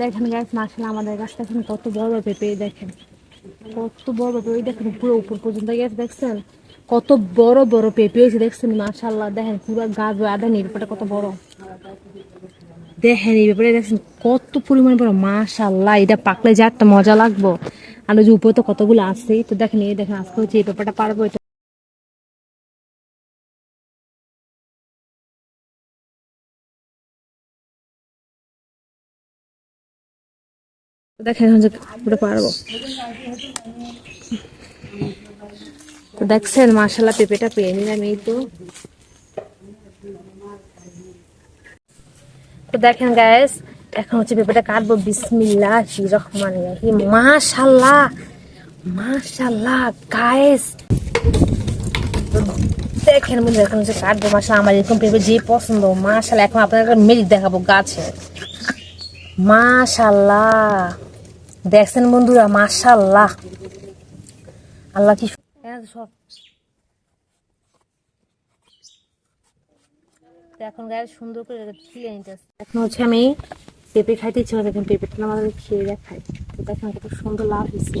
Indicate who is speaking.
Speaker 1: দেখেন গাছ মার্শাল আমাদের গাছটা এখন কত বড় পেঁপে দেখেন। কত বড় পেঁপে ওই দেখেন, পুরো উপর পর্যন্ত গেছে দেখছেন? কত বড় বড় পেঁপে হয়েছে দেখছেন মার্শাল্লাহ দেখেন, পুরো গাছ আদা নেই পেঁপেটা কত বড়। দেখেন, এই ব্যাপারে দেখছেন, কত পরিমাণ বড় মাশাল্লাহ এটা পাকলে যে একটা মজা লাগবো। আর যে উপরে তো কতগুলো আছে, তো দেখেন, এই দেখেন, আজকে হচ্ছে এই ব্যাপারটা পারব দেখছেন মাশাল্লাহ পেঁপেটা পেয়ে নিলাম এই তো। দেখেন গায়েস এখন হচ্ছে পেঁপেটা কাটবো। বিসমিল্লাহ রহমান গায়েস দেখেন বন্ধু এখন হচ্ছে কাটবো। মাশাল্লাহ আমার এরকম পেঁপে যে পছন্দ মাশাল্লাহ এখন আপনাদের মেরিক দেখাবো গাছে। মাশাল্লাহ দেখছেন বন্ধুরা মাশাল্লাহ আল্লাহ কি হ্যাঁ, সব। এখন গায়ে সুন্দর করে ছিলে নিতেছে। এখন হচ্ছে আমি পেঁপে খাইতে ইচ্ছে করে দেখেন পেঁপেটা আমাদের খেয়ে দেখাই তো দেখেন সুন্দর লাভ হয়েছে।